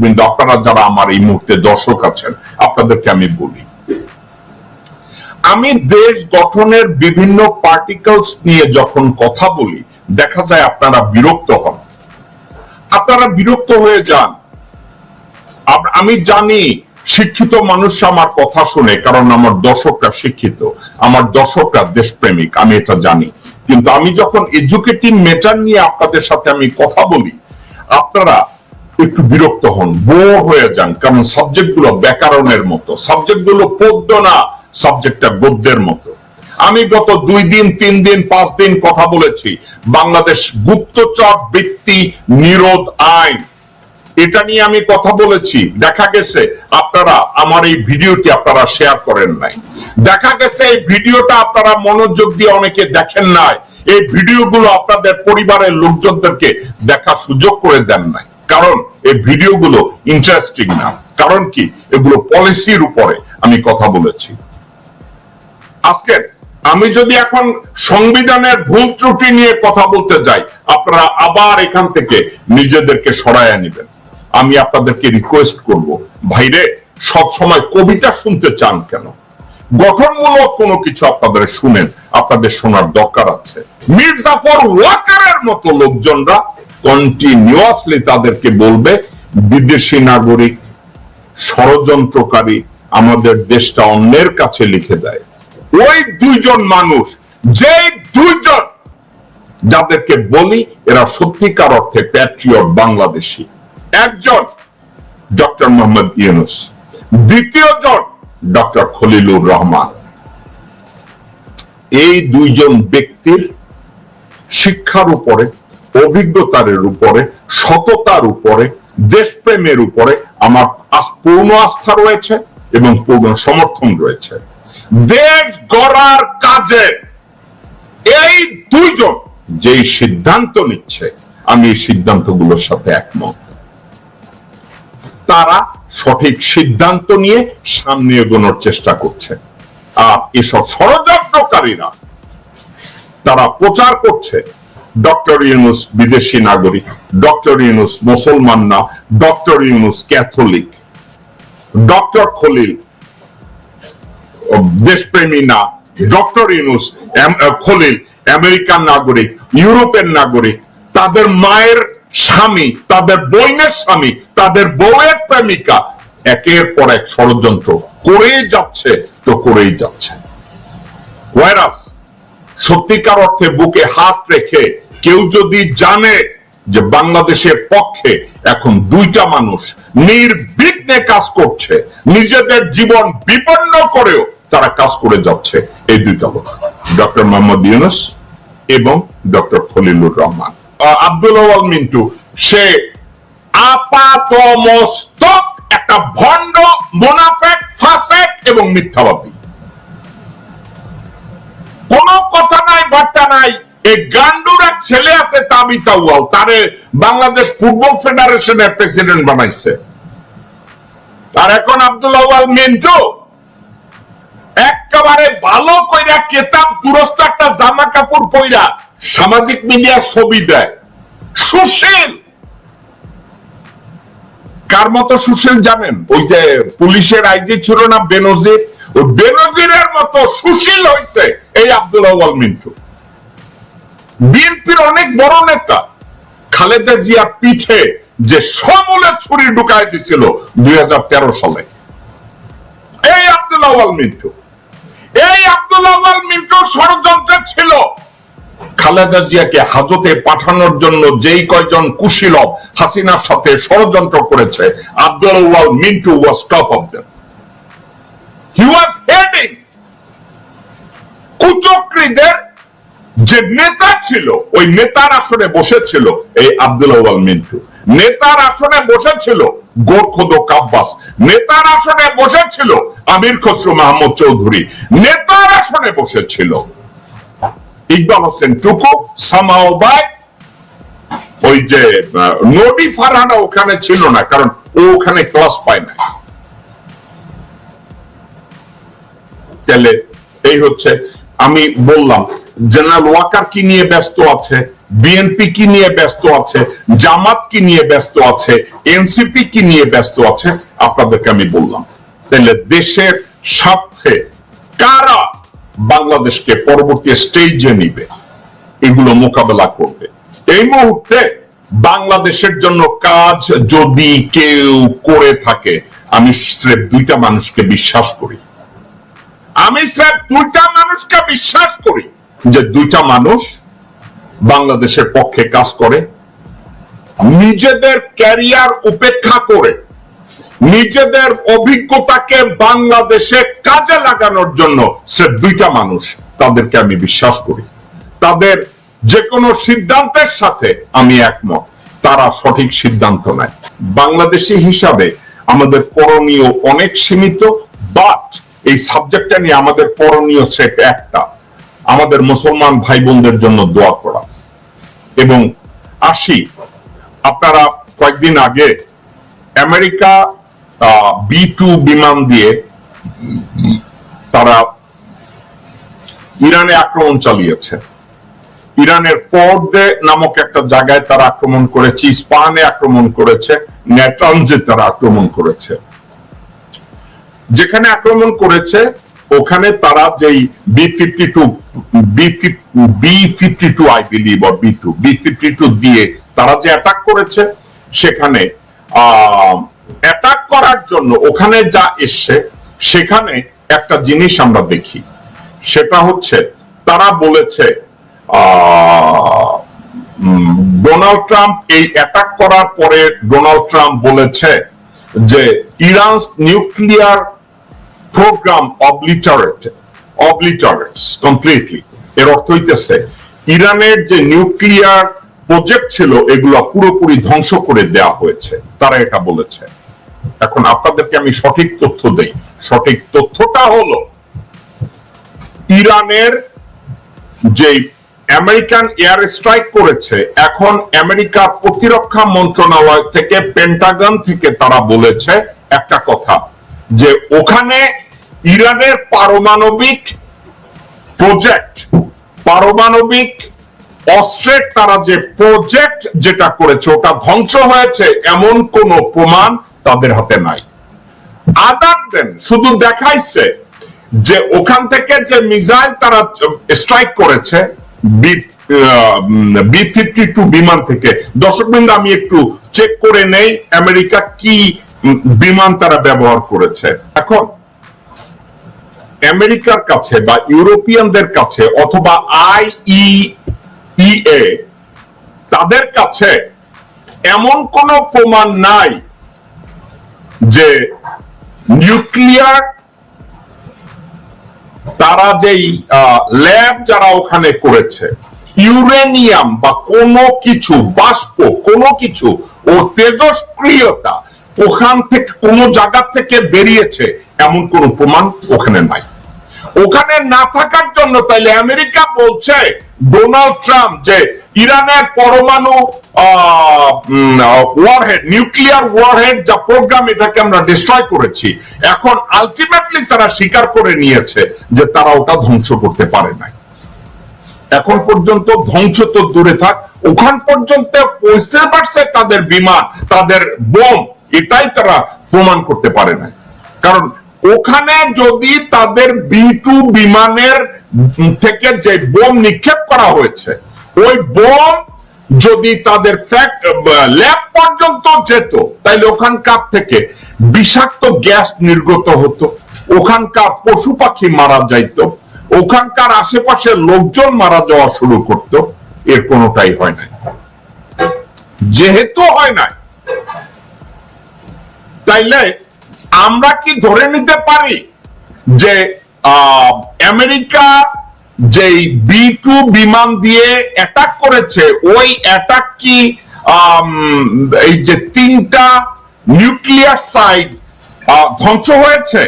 নেতৃবৃন্দ আপনারা যারা আমার এই মুহূর্তে দর্শক আছেন, আপনাদেরকে আমি বলি, আমি দেশ গঠনের বিভিন্ন পার্টিকেলস নিয়ে যখন কথা বলি, দেখা যায় আপনারা বিরক্ত হন। আপনারা বিরক্ত হয়ে যান। আমি জানি শিক্ষিত মানুষ আমার কথা শুনে, কারণ আমার দর্শকরা শিক্ষিত, আমার দর্শকরা দেশপ্রেমিক, আমি এটা জানি। কিন্তু আমি যখন এডুকেটিভ মেটার নিয়ে আপনাদের সাথে আমি কথা বলি, আপনারা একটু বিরক্ত হন, বোর হয়ে যান। কারণ সাবজেক্টগুলো ব্যাকরণের মতো সাবজেক্টগুলো পদ্য না সাবজেক্টটা গদ্যের মতো। আমি গত দুই দিন, তিন দিন, পাঁচ দিন কথা বলেছি, বাংলাদেশ গুপ্তচর বৃত্তি নিরোধ আইন। এটা নিয়ে আমি কথা বলেছি, দেখা গেছে, আপনারা আমার এই ভিডিওটি আপনারা শেয়ার করেন নাই। দেখা গেছে, এই ভিডিওটা আপনারা মনোযোগ দিয়ে অনেকে দেখেন নাই। এই ভিডিওগুলো আপনাদের পরিবারের লোকজনদেরকে দেখার সুযোগ করে দেন নাই। কারণ এই ভিডিওগুলো ইন্টারেস্টিং না। কারণ কি? এগুলো পলিসির উপরে আমি কথা বলেছি। আজকে আমি যদি এখন সংবিধানের ভুল ত্রুটি নিয়ে কথা বলতে যাই, আপনারা আবার এখান থেকে নিজেদেরকে সরাইয়া নেবেন। আমি আপনাদেরকে রিকোয়েস্ট করব, ভাইরে সব সময় কবিতা শুনতে চান কেন? গঠনমূলক কোনো কিছু আপনাদের শুনেন, আপনাদের শোনার দরকার আছে। মীর জাফর ওয়াকারের মতো লোকজনরা কন্টিনিউয়াসলি তাদেরকে বলবে, বিদেশি নাগরিক, ষড়যন্ত্রকারী, আমাদের দেশটা অন্যের কাছে লিখে দেয়। ওই দুইজন মানুষ যে দুইজন, যাদেরকে বলি এরা সত্যিকার অর্থে প্যাট্রিয়ট বাংলাদেশি। একজন ডক্টর মোহাম্মদ ইউনুস দ্বিতীয় জন ডক্টর খলিলুর রহমান। এই দুইজন ব্যক্তির শিক্ষার উপরে, অভিজ্ঞতার উপরে, সততার উপরে, দেশপ্রেমের উপরে আমার পূর্ণ আস্থা রয়েছে এবং পূর্ণ সমর্থন রয়েছে। দেশ গড়ার কাজে এই দুইজন যেই সিদ্ধান্ত নিচ্ছে, আমি এই সিদ্ধান্তগুলোর সাথে একমত। তারা সঠিক সিদ্ধান্ত নিয়ে সামনে এগোনোর চেষ্টা করছে। আর এসব ষড়যন্ত্রকারীরা তারা প্রচার করছে। ডক্টর ইউনুস বিদেশি নাগরিক, ডক্টর ইউনুস মুসলমান না, doctor Yunus Catholic. Doctor Khalil, দেশপ্রেমী না, ডক্টর ইউনুস খলিল, আমেরিকান নাগরিক, ইউরোপের নাগরিক, তাদের মায়ের স্বামী, তাদের বোনের স্বামী, তাদের বউয়ের প্রেমিকা, একের পর এক ষড়যন্ত্র। করেই যাচ্ছে তো করেই যাচ্ছে। ভাইরাস, সত্যিকার অর্থে বুকে হাত রেখে কেউ যদি জানে যে বাংলাদেশের পক্ষে এখন দুইটা মানুষ নির্বিঘ্নে কাজ করছে, নিজেদের জীবন বিপন্ন করেও তারা কাজ করে যাচ্ছে, এই দুইটা লোক। ডক্টর মোহাম্মদ ইউনুস এবং ডক্টর খলিলুর রহমান। আব্দুল মিন্টু, সে আপাত একটা ভণ্ড, মোনাফেক, ফাসেক এবং মিথ্যাবাদী। কোন কথা নাই, বার্তা নাই, এই গান্ডুর এক ছেলে আছে তাবিতা ওয়াল তারে বাংলাদেশ ফুটবল ফেডারেশনের প্রেসিডেন্ট বানাইছে। আর এখন আব্দুল আওয়াল মিন্টু, একেবারে ভালো কইরা কেতাব দুরস্ত একটা জামা কাপড় পইরা সামাজিক মিডিয়া ছবি দেয়। সুশীল! কার মতো সুশীল জানেন? ওই যে পুলিশের আইজি ছিল না বেনজির? ওই বেনজিরের মতো সুশীল হয়েছে এই আব্দুল আওয়াল মিন্টু। বিএনপির অনেক বড় নেতা খালেদা জিয়া পিঠে যে সমলে ছুরি ঢুকায় দিছিল দুই হাজার তেরো সালে। এই আব্দুল আওয়াল মিন্টু। এই আব্দুল আওয়াল মিন্টু ষড়যন্ত্র ছিল খালেদা জিয়াকে হাজতে পাঠানোর জন্য যেই কয়জন কুশীলব হাসিনার সাথে ষড়যন্ত্র করেছে, Abdul Awal Mintu was top of them he was heading কুচক্রীদের যে নেতা ছিল, ওই নেতার আসনে বসেছিল এই আব্দুল আওয়াল মিন্টু। নেতার আসনে বসেছিল গোরখোদ কাব্বাস। নেতার আসনে বসেছিল আমির খসরু মাহমুদ চৌধুরী। নেতার আসনে বসেছিল ইকবাল হোসেন টুকু সামাওবাই ওই যে নদী ফারহানা ওখানে ছিল না, কারণ ও ওখানে ক্লাস পায় না তাহলে এই হচ্ছে, আমি বললাম জেনারেল ওয়াকার কি নিয়ে ব্যস্ত আছে বিএনপি কি নিয়ে ব্যস্ত আছে, জামাত কি নিয়ে ব্যস্ত আছে এনসিপি কি নিয়ে ব্যস্ত আছে, আপনাদেরকে আমি বললাম। তাহলে দেশের স্বার্থে কারা বাংলাদেশকে পরবর্তী স্টেজে নিবে। এগুলো মোকাবেলা করবে। এই মুহূর্তে বাংলাদেশের জন্য কাজ যদি কেউ করে থাকে, আমি স্রেফ দুইটা মানুষকে বিশ্বাস করি। আমি স্রেফ দুইটা মানুষকে বিশ্বাস করি যে দুইটা মানুষ বাংলাদেশের পক্ষে কাজ করে, নিজেদের ক্যারিয়ার উপেক্ষা করে নিজেদের অভিজ্ঞতাকে বাংলাদেশে কাজে লাগানোর জন্য সে দুইটা মানুষ, তাদেরকে আমি বিশ্বাস করি। তাদের যে কোনো সিদ্ধান্তের সাথে আমি একমত, তারা সঠিক সিদ্ধান্ত নেয়। বাংলাদেশি হিসাবে আমাদের করণীয় অনেক সীমিত বাট এই সাবজেক্টটা নিয়ে আমাদের করণীয় সেট একটা। আমাদের মুসলমান ভাই বোনদের জন্য দোয়া করা। এবং আসি, আপনারা কয়েকদিন আগে আমেরিকা বি টু বিমান দিয়ে তারা ইরানে আক্রমণ চালিয়েছে। ইরানের ফোর্ডে নামক একটা জায়গায় তারা আক্রমণ করেছে ইস্পাহানে আক্রমণ করেছে, নেটানজে তারা আক্রমণ করেছে। যেখানে আক্রমণ করেছে, ওখানে তারা যেই B fifty two B fifty two I believe B two B fifty two দিয়ে তারা যে অ্যাটাক করেছে, সেখানে অ্যাটাক করার জন্য ওখানে যা এসছে, সেখানে একটা জিনিস আমরা দেখি। সেটা হচ্ছে, তারা বলেছে ডোনাল্ড ট্রাম্প এই অ্যাটাক করার পরে ডোনাল্ড ট্রাম্প বলেছে যে Iran nuclear programme obliterate obliterates completely এর অর্থ হইতেছে, ইরানের যে নিউক্লিয়ার প্রজেক্ট ছিল, এগুলো পুরোপুরি ধ্বংস করে দেওয়া হয়েছে। তারা এটা বলেছে। এখন আপনাদেরকে আমি সঠিক তথ্য দেই। সঠিক তথ্যটা হলো, ইরানের যে আমেরিকান এয়ার স্ট্রাইক করেছে, এখন আমেরিকার প্রতিরক্ষা মন্ত্রণালয় থেকে পেন্টাগন থেকে তারা বলেছে একটা কথা, যে ওখানে ইরানের পারমাণবিক প্রজেক্ট, পারমাণবিক অস্ত্রের তারা যে প্রজেক্ট যেটা করেছে, ওটা ধ্বংস হয়েছে, এমন কোন প্রমাণ তাদের হাতে নাই। আদার দেন শুধু দেখাইছে যে ওখান থেকে যে মিসাইল তারা স্ট্রাইক করেছে বি ফিফটি টু বিমান থেকে। দর্শক বিন্দু আমি একটু চেক করে নেই, আমেরিকা কি বিমান তারা ব্যবহার করেছে। এখন, আমেরিকার কাছে বা ইউরোপিয়ানদের কাছে অথবা আইইএ তাদের কাছে এমন কোন প্রমাণ নাই যে নিউক্লিয়ার তারা যেই ল্যাব যারা ওখানে করেছে ইউরেনিয়াম বা কোনো কিছু, বাষ্প, কোনো কিছু, ও তেজস্ক্রিয়তা ওখান থেকে, কোনো জায়গা থেকে বেরিয়েছে, এমন কোন প্রমাণ ওখানে নাই। ওখানে না থাকার জন্য তাইলে আমেরিকা বলছে ডোনাল্ড ট্রাম্প যে ইরানের পরমাণু ওয়ারহেড নিউক্লিয়ার ওয়ারহেড যা প্রোগ্রাম এটাকে আমরা ডিস্ট্রয় করেছি, এখন আলটিমেটলি তারা স্বীকার করে নিয়েছে যে তারা ওটা ধ্বংস করতে পারে নাই। এখন পর্যন্ত ধ্বংস তো দূরে থাক, ওখান পর্যন্ত পৌঁছতে পারছে তাদের বিমান, তাদের বোম, এটাই তারা প্রমাণ করতে পারে না কারণ ওখানে যদি তাদের বি টু বিমানের থেকে যে বোম নিক্ষেপ করা হয়েছে, ওই বোম যদি তাদের ল্যাব পর্যন্ত যেত, তাইলে ওখানকার থেকে বিষাক্ত গ্যাস নির্গত হতো, ওখানকার পশু পাখি মারা যাইত, ওখানকার আশেপাশের লোকজন মারা যাওয়া শুরু করত, এর কোনোটাই হয় নাই। যেহেতু হয় নাই, তাইলে আমরা কি ধরে নিতে পারি যে আমেরিকা যেই বি টু বিমান দিয়ে অ্যাটাক করেছে, ওই অ্যাটাক কি এই যে তিনটা নিউক্লিয়ার সাইট ধ্বংস হয়েছে?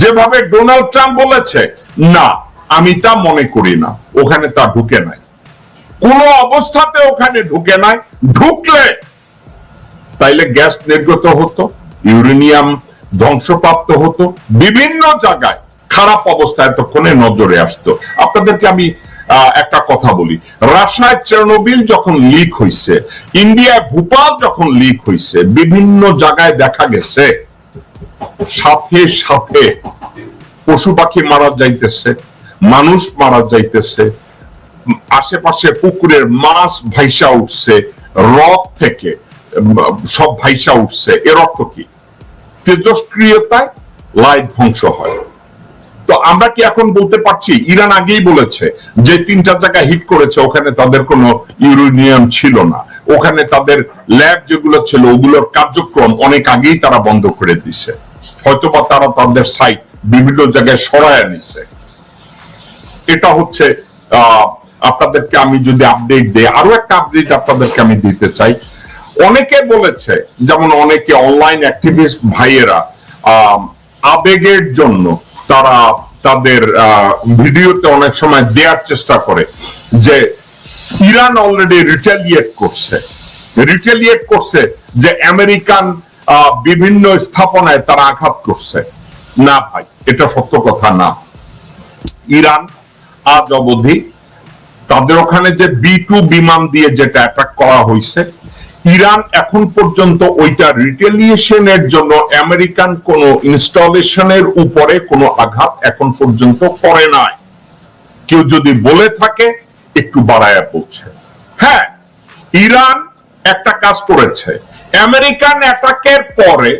যেভাবে ডোনাল্ড ট্রাম্প বলেছে, না, আমি তা মনে করি না। ওখানে তা ঢুকে নাই। কোন অবস্থাতে ওখানে ঢুকে নাই। ঢুকলে তাইলে গ্যাস নির্গত হতো, ইউরেনিয়াম ধ্বংসপ্রাপ্ত হতো, বিভিন্ন জায়গায় খারাপ অবস্থা এতক্ষণে নজরে আসতো। আপনাদেরকে আমি একটা কথা বলি। রাশিয়ায় চেরনোবিল যখন লিক হয়েছে ইন্ডিয়ায় ভূপাল যখন লিক হয়েছে বিভিন্ন জায়গায় দেখা গেছে, সাথে সাথে পশু পাখি মারা যাইতেছে, মানুষ মারা যাইতেছে, আশেপাশে পুকুরের মাছ ভাইসা উঠছে রক থেকে, সব ভাইসা উঠছে। এর অর্থ কি? তেজস্ক্রিয়তায় লাইট ধ্বংস হয়। তো আমরা কি এখন বলতে পারছি? ইরান আগেই বলেছে যে তিনটা জায়গা হিট করেছে ওখানে তাদের কোনো ইউরেনিয়াম ছিল না। ওখানে তাদের ল্যাব যেগুলো ছিল ওগুলোর কার্যক্রম অনেক আগেই তারা বন্ধ করে দিছে। হয়তোবা তারা তাদের সাইট বিভিন্ন জায়গায় সরায় নিছে। এটা হচ্ছে আহ, আপনাদেরকে আমি যদি আপডেট দিই আরও একটা আপডেট আপনাদেরকে আমি দিতে চাই। অনেকে বলেছে, যেমন অনেকে অনলাইন অ্যাক্টিভিস্ট ভাইয়েরা আবেগের জন্য তারা তাদের ভিডিওতে অনেক সময় দেওয়ার চেষ্টা করে যে ইরান অলরেডি রিটেলিয়েট করছে। রিটেলিয়েট করছে যে আমেরিকান বিভিন্ন স্থাপনায় তারা আঘাত করছে। না ভাই, এটা সত্য কথা না। ইরান আজ অবধি তাদের ওখানে যে বি টু বিমান দিয়ে যেটা অ্যাটাক করা হয়েছে ইরান এখন পর্যন্ত ওইটা রিটেলিয়েশনের জন্য আমেরিকান কোন ইনস্টলেশনের উপরে কোনো আঘাত এখন পর্যন্ত করে নাই। কেউ যদি বলে থাকে, একটু বাড়ায়া বলছে। হ্যাঁ ইরান একটা কাজ করেছে। আমেরিকান অ্যাটাকের পরে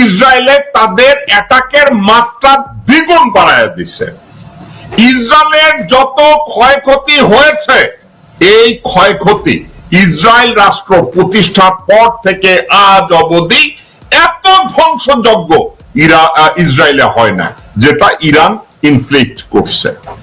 ইসরায়েলে তাদের অ্যাটাকের মাত্রা দ্বিগুণ বাড়ায় দিছে। ইসরায়েলের যত ক্ষয়ক্ষতি হয়েছে, এই ক্ষয়ক্ষতি ইসরায়েল রাষ্ট্র প্রতিষ্ঠার পর থেকে আজ অবধি এত ধ্বংসযজ্ঞ ইরা ইসরায়েলে হয় না, যেটা ইরান ইনফ্লিক্ট করছে।